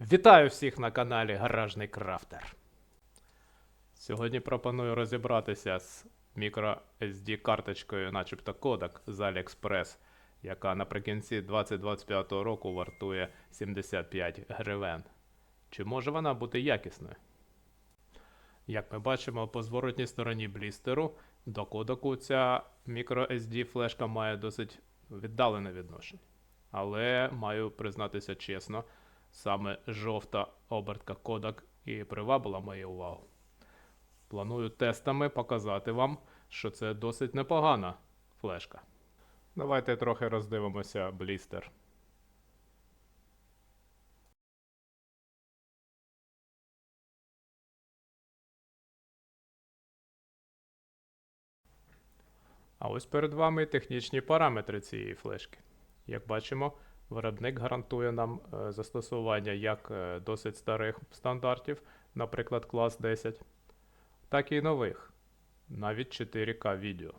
Вітаю всіх на каналі Гаражний Крафтер. Сьогодні пропоную розібратися з мікро SD карточкою, начебто кодек з AliExpress, яка наприкінці 2025 року вартує 75 гривен. Чи може вона бути якісною? Як ми бачимо, по зворотній стороні блістеру до кодеку ця microSD флешка має досить віддалене відношення. Але маю признатися чесно, саме жовта обертка Kodak і привабила мою увагу. Планую тестами показати вам, що це досить непогана флешка. Давайте трохи роздивимося блістер. А ось перед вами технічні параметри цієї флешки. Як бачимо, виробник гарантує нам е, застосування як е, досить старих стандартів, наприклад, клас 10, так і нових, навіть 4К відео.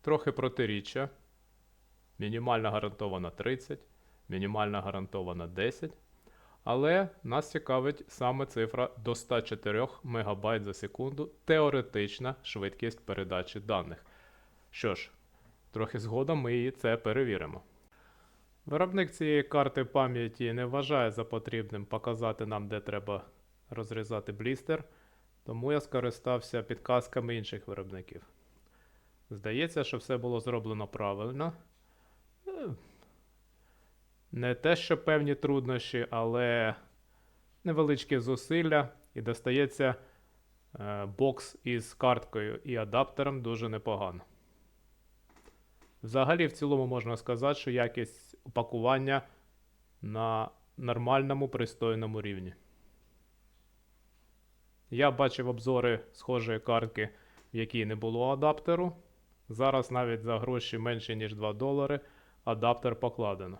Трохи протиріччя. Мінімально гарантована 30, мінімально гарантована 10. Але нас цікавить саме цифра до 104 МБ за секунду теоретична швидкість передачі даних. Що ж, трохи згодом ми і це перевіримо. Виробник цієї карти пам'яті не вважає за потрібним показати нам, де треба розрізати блістер, тому я скористався підказками інших виробників. Здається, що все було зроблено правильно. Е, Не те, що певні труднощі, але невеличкі зусилля і достається е, бокс із карткою і адаптером дуже непогано. Взагалі, в цілому можна сказати, що якість упакування на нормальному пристойному рівні. Я бачив обзори схожої картки, в якій не було адаптеру. Зараз навіть за гроші менше, ніж 2 долари, адаптер покладено.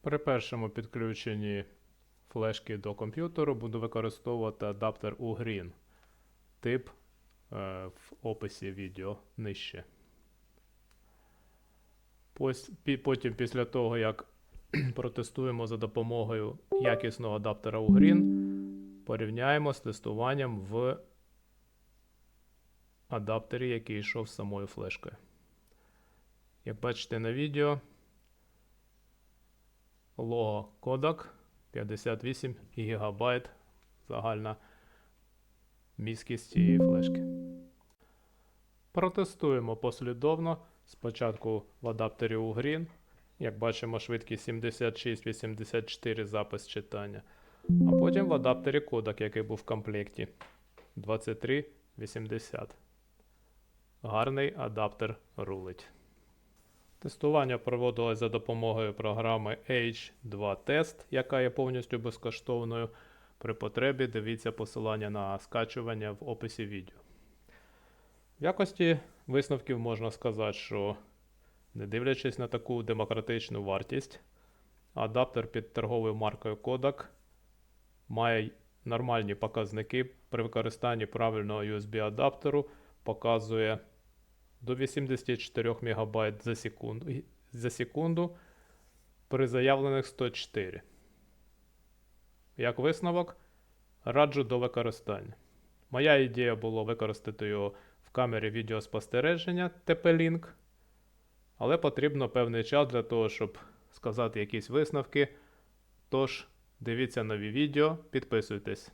При першому підключенні флешки до комп'ютеру буду використовувати адаптер UGREEN. Тип е, в описі відео нижче. Потім, після того, як протестуємо за допомогою якісного адаптера UGREEN, порівняємо з тестуванням в адаптері, який йшов з самою флешкою. Як бачите на відео, лого Kodak 58 ГБ загальна міськість цієї флешки. Протестуємо послідовно. Спочатку в адаптері UGREEN. Як бачимо, швидкість 76-84 запис читання. А потім в адаптері Kodak, який був в комплекті 2380. Гарний адаптер рулить. Тестування проводилось за допомогою програми H2Test, яка є повністю безкоштовною. При потребі дивіться посилання на скачування в описі відео. В якості висновків можна сказати, що не дивлячись на таку демократичну вартість, адаптер під торговою маркою Kodak має нормальні показники при використанні правильного USB-адаптеру, показує до 84 МБ за секунду, за секунду при заявлених 104. Як висновок, раджу до використання. Моя ідея була використати його в камері відеоспостереження TP-Link, але потрібно певний час для того, щоб сказати якісь висновки. Тож, дивіться нові відео, підписуйтесь.